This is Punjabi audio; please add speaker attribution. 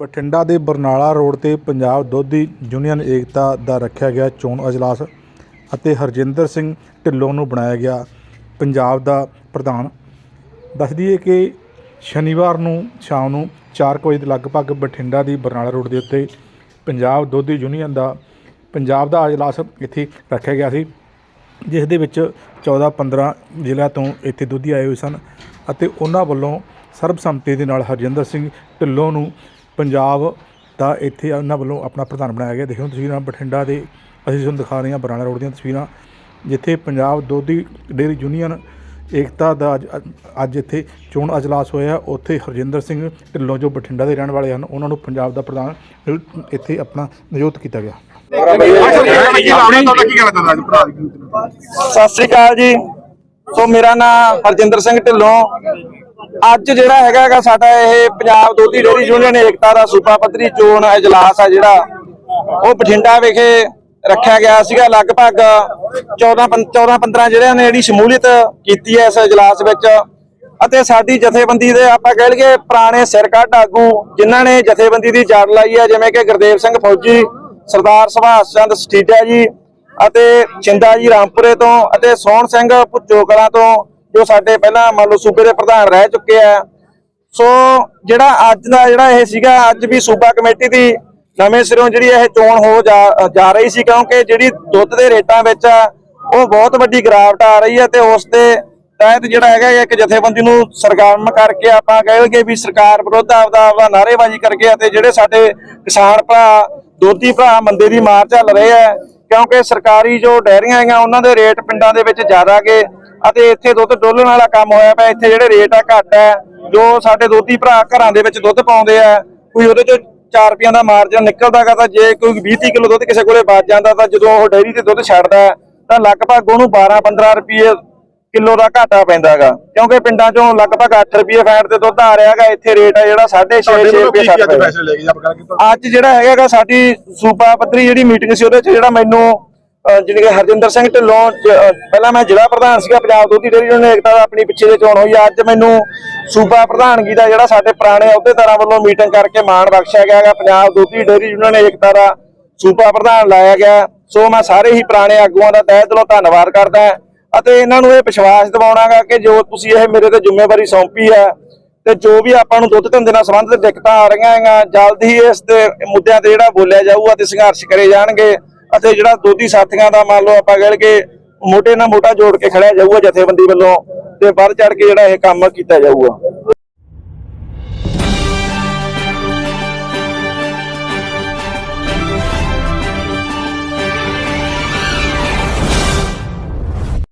Speaker 1: ਬਠਿੰਡਾ ਦੇ ਬਰਨਾਲਾ ਰੋਡ ਤੇ ਪੰਜਾਬ ਦੋਧੀ ਯੂਨੀਅਨ ਏਕਤਾ ਦਾ ਰੱਖਿਆ ਗਿਆ ਚੋਣ ਅਜਲਾਸ ਅਤੇ ਹਰਜਿੰਦਰ ਸਿੰਘ ਢਿੱਲੋਂ ਨੂੰ ਬਣਾਇਆ ਗਿਆ ਪੰਜਾਬ ਦਾ ਪ੍ਰਧਾਨ। ਦੱਸ ਦਈਏ ਕਿ ਸ਼ਨੀਵਾਰ ਨੂੰ ਸ਼ਾਮ ਨੂੰ 4 ਵਜੇ ਦੇ ਲਗਭਗ ਬਠਿੰਡਾ ਦੀ ਬਰਨਾਲਾ ਰੋਡ ਦੇ ਉੱਤੇ ਪੰਜਾਬ ਦੋਧੀ ਯੂਨੀਅਨ ਦਾ, ਪੰਜਾਬ ਦਾ ਅਜਲਾਸ ਇੱਥੇ ਰੱਖਿਆ ਗਿਆ ਸੀ, ਜਿਸ ਦੇ ਵਿੱਚ 14 15 ਜ਼ਿਲ੍ਹਿਆਂ ਤੋਂ ਇੱਥੇ ਦੋਧੀ ਆਏ ਹੋਏ ਸਨ ਅਤੇ ਉਹਨਾਂ ਵੱਲੋਂ ਸਰਬਸੰਮਤੀ ਦੇ ਨਾਲ ਹਰਜਿੰਦਰ ਸਿੰਘ ਢਿੱਲੋਂ ਨੂੰ ਪੰਜਾਬ ਦਾ ਇੱਥੇ ਉਹਨਾਂ ਵੱਲੋਂ ਆਪਣਾ ਪ੍ਰਧਾਨ ਬਣਾਇਆ ਗਿਆ। ਦੇਖੋ ਤਸਵੀਰਾਂ ਬਠਿੰਡਾ ਦੇ, ਅਸੀਂ ਤੁਹਾਨੂੰ ਦਿਖਾ ਰਹੇ ਹਾਂ ਬਰਾਣਾ ਰੋਡ ਦੀਆਂ ਤਸਵੀਰਾਂ, ਜਿੱਥੇ ਪੰਜਾਬ ਦੋਧੀ ਡੇਅਰੀ ਯੂਨੀਅਨ ਏਕਤਾ ਦਾ ਅੱਜ- ਅੱਜ ਇੱਥੇ ਚੋਣ ਅਜਲਾਸ ਹੋਇਆ। ਉੱਥੇ ਹਰਜਿੰਦਰ ਸਿੰਘ ਢਿੱਲੋਂ, ਜੋ ਬਠਿੰਡਾ ਦੇ ਰਹਿਣ ਵਾਲੇ ਹਨ, ਉਹਨਾਂ ਨੂੰ ਪੰਜਾਬ ਦਾ ਪ੍ਰਧਾਨ ਇੱਥੇ ਆਪਣਾ ਨਿਯੁਕਤ ਕੀਤਾ ਗਿਆ।
Speaker 2: ਸਤਿ ਸ੍ਰੀ ਅਕਾਲ ਜੀ। ਸੋ ਮੇਰਾ ਨਾਮ ਹਰਜਿੰਦਰ ਸਿੰਘ ਢਿੱਲੋਂ ਅੱਜ ਜਿਹੜਾ ਹੈਗਾ ਸਾਡਾ ਇਹ ਪੰਜਾਬ ਦੋਧੀ ਡੇਅਰੀ ਯੂਨੀਅਨ ਏਕਤਾ ਦਾ ਸੂਬਾ ਪੱਧਰੀ ਚੋਣ ਅਜਲਾਸ ਆ ਜਿਹੜਾ, ਉਹ ਬਠਿੰਡਾ ਵਿਖੇ ਰੱਖਿਆ ਗਿਆ ਸੀਗਾ। ਲਗਭਗ 14 14 15 ਜਿਹੜਿਆਂ ਨੇ ਜਿਹੜੀ ਸ਼ਮੂਲੀਅਤ ਕੀਤੀ ਹੈ ਇਸ ਅਜਲਾਸ ਵਿੱਚ। ਅਤੇ ਸਾਡੀ ਜਥੇਬੰਦੀ ਦੇ ਆਪਾਂ ਕਹਿ ਲਈਏ ਪੁਰਾਣੇ ਸਿਰਕੱਢ ਆਗੂ ਜਿਨ੍ਹਾਂ ਨੇ ਜਥੇਬੰਦੀ ਦੀ ਜੜ ਲਾਈ ਹੈ, ਜਿਵੇਂ ਕਿ ਗੁਰਦੇਵ ਸਿੰਘ ਫੌਜੀ, ਸਰਦਾਰ ਸੁਭਾਸ਼ ਚੰਦ ਸਟੀਡਾ ਜੀ ਅਤੇ ਚਿੰਦਾ ਜੀ ਰਾਮਪੁਰੇ ਤੋਂ ਅਤੇ ਸੋਹਣ ਸਿੰਘ ਭੁੱਚੋ ਤੋਂ ਜੋ ਸਾਡੇ ਪਹਿਲਾਂ ਮੰਨ ਲਓ ਸੂਬੇ ਦੇ ਪ੍ਰਧਾਨ ਰਹਿ ਚੁੱਕੇ ਆ। ਸੋ ਜਿਹੜਾ ਅੱਜ ਦਾ ਜਿਹੜਾ ਇਹ ਸੀਗਾ, ਅੱਜ ਵੀ ਸੂਬਾ ਕਮੇਟੀ ਦੀ ਨਵੇਂ ਸਿਰੋਂ ਜਿਹੜੀ ਇਹ ਚੋਣ ਹੋ ਜਾ ਰਹੀ ਸੀ, ਕਿਉਂਕਿ ਜਿਹੜੀ ਦੁੱਧ ਦੇ ਰੇਟਾਂ ਵਿੱਚ ਉਹ ਬਹੁਤ ਵੱਡੀ ਗਿਰਾਵਟ ਆ ਰਹੀ ਹੈ ਤੇ ਉਸ ਦੇ ਤਹਿਤ ਜਿਹੜਾ ਹੈਗਾ ਇੱਕ ਜਥੇਬੰਦੀ ਨੂੰ ਸਰਗਰਮ ਕਰਕੇ ਆਪਾਂ ਕਹਿ ਲਈਏ ਵੀ ਸਰਕਾਰ ਵਿਰੁੱਧ ਆਪਦਾ ਆਪਦਾ ਨਾਅਰੇਬਾਜ਼ੀ ਕਰਕੇ ਅਤੇ ਜਿਹੜੇ ਸਾਡੇ ਕਿਸਾਨ ਭਰਾ, ਦੋਧੀ ਭਰਾ ਮੰਦੇ ਦੀ ਮਾਰ ਚੱਲ ਰਹੇ ਆ, ਕਿਉਂਕਿ ਸਰਕਾਰੀ ਜੋ ਡੈਰੀਆਂ ਹੈਗੀਆਂ, ਉਹਨਾਂ ਦੇ ਰੇਟ ਪਿੰਡਾਂ ਦੇ ਵਿੱਚ ਜ਼ਿਆਦਾ ਗੇ ਅਤੇ ਇੱਥੇ ਦੁੱਧ ਡੋਲਣ ਵਾਲਾ ਕੰਮ ਹੋਇਆ ਪਿਆ। ਇੱਥੇ ਜਿਹੜੇ ਰੇਟ ਆ ਘੱਟ ਹੈ। ਜੋ ਸਾਡੇ ਦੋਧੀ ਭਰਾ ਘਰਾਂ ਦੇ ਵਿੱਚ ਦੁੱਧ ਪਾਉਂਦੇ ਆ ਕੋਈ ਉਹਦੇ ਚੋਂ 4 ਰੁਪਈਆਂ ਦਾ ਮਾਰਜਨ ਨਿਕਲਦਾਗਾ ਤਾਂ ਜੇ ਕੋਈ 20 30 ਕਿਲੋ ਦੁੱਧ ਕਿਸੇ ਕੋਲੇ ਬਚ ਜਾਂਦਾ ਤਾਂ ਜਦੋਂ ਉਹ ਡੈਰੀ ਤੇ ਦੁੱਧ ਛੱਡਦਾ ਤਾਂ ਲਗਭਗ ਉਹਨੂੰ 12 15 ਰੁਪਏ ਕਿਲੋ ਦਾ ਘਾਟਾ ਪੈਂਦਾਗਾ ਕਿਉਂਕਿ ਪਿੰਡਾਂ ਚੋਂ ਲਗਭਗ 8 ਰੁਪਏ ਫੈਟ ਤੇ ਦੁੱਧ ਆ ਰਿਹਾਗਾ ਇੱਥੇ ਰੇਟ ਆ ਜਿਹੜਾ 6.5 6 ਰੁਪਏ ਛੱਡ ਅੱਜ ਜਿਹੜਾ ਹੈਗਾਗਾ ਸਾਡੀ ਸੂਬਾ ਪੱਧਰੀ ਜਿਹੜੀ ਮੀਟਿੰਗ ਸੀ ਉਹਦੇ ਚ ਜਿਹੜਾ ਮੈਨੂੰ ਅਹ, ਜਿਹੜੀ ਕਿ ਹਰਜਿੰਦਰ ਸਿੰਘ ਢਿੱਲੋਂ ਪਹਿਲਾਂ ਮੈਂ ਜ਼ਿਲ੍ਹਾ ਪ੍ਰਧਾਨ ਸੀਗਾ ਪੰਜਾਬ ਦੋਧੀ ਡੇਅਰੀ ਯੂਨੀਅਨ ਏਕਤਾ ਦਾ ਆਪਣੀ ਪਿੱਛੇ ਦੇ ਚੋਣ ਹੋਈ। ਆ। ਅੱਜ ਮੈਨੂੰ ਸੂਬਾ ਪ੍ਰਧਾਨਗੀ ਦਾ ਜਿਹੜਾ ਸਾਡੇ ਪੁਰਾਣੇ ਅਹੁਦੇਦਾਰਾਂ ਵੱਲੋਂ ਮੀਟਿੰਗ ਕਰਕੇ ਮਾਣ ਬਖਸ਼ਿਆ ਗਿਆ ਹੈਗਾ। ਪੰਜਾਬ ਦੋਧੀ ਡੇਅਰੀ ਯੂਨੀਅਨ ਏਕਤਾ ਦਾ ਸੂਬਾ ਪ੍ਰਧਾਨ ਲਾਇਆ ਗਿਆ। ਸੋ ਮੈਂ ਸਾਰੇ ਹੀ ਪੁਰਾਣੇ ਆਗੂਆਂ ਦਾ ਤਹਿ ਦਿਲੋਂ ਧੰਨਵਾਦ ਕਰਦਾ ਹਾਂ ਅਤੇ ਇਹਨਾਂ ਨੂੰ ਇਹ ਵਿਸ਼ਵਾਸ ਦਿਵਾਉਣਾਗਾ ਕਿ ਜੋ ਤੁਸੀਂ ਇਹ ਮੇਰੇ ਤੇ ਜ਼ਿੰਮੇਵਾਰੀ ਸੌਂਪੀ ਹੈ ਤੇ ਜੋ ਵੀ ਆਪਾਂ ਨੂੰ ਦੁੱਧ ਧੰਦੇ ਨਾਲ ਸੰਬੰਧਿਤ ਦਿੱਕਤਾਂ ਆ ਰਹੀਆਂ ਹੈਗੀਆਂ ਜਲਦ ਹੀ ਇਸ ਤੇ ਮੁੱਦਿਆਂ ਤੇ ਜਿਹੜਾ ਬੋਲਿਆ ਜਾਊਗਾ ਤੇ ਸੰਘਰਸ਼ ਕਰੇ ਜਾਣਗੇ। ਅਤੇ ਜਿਹੜਾ ਦੋਧੀ ਸਾਥੀਆਂ ਦਾ ਮੰਨ ਲਓ ਆਪਾਂ ਕਹਿ ਕੇ ਮੋਟੇ ਨਾਲ ਮੋਟਾ ਜੋੜ ਕੇ ਖੜਿਆ ਜਾਊਗਾ ਜਥੇਬੰਦੀ ਵੱਲੋਂ ਤੇ ਵੱਧ ਚੜ ਕੇ ਜਿਹੜਾ ਇਹ ਕੰਮ ਕੀਤਾ ਜਾਊਗਾ।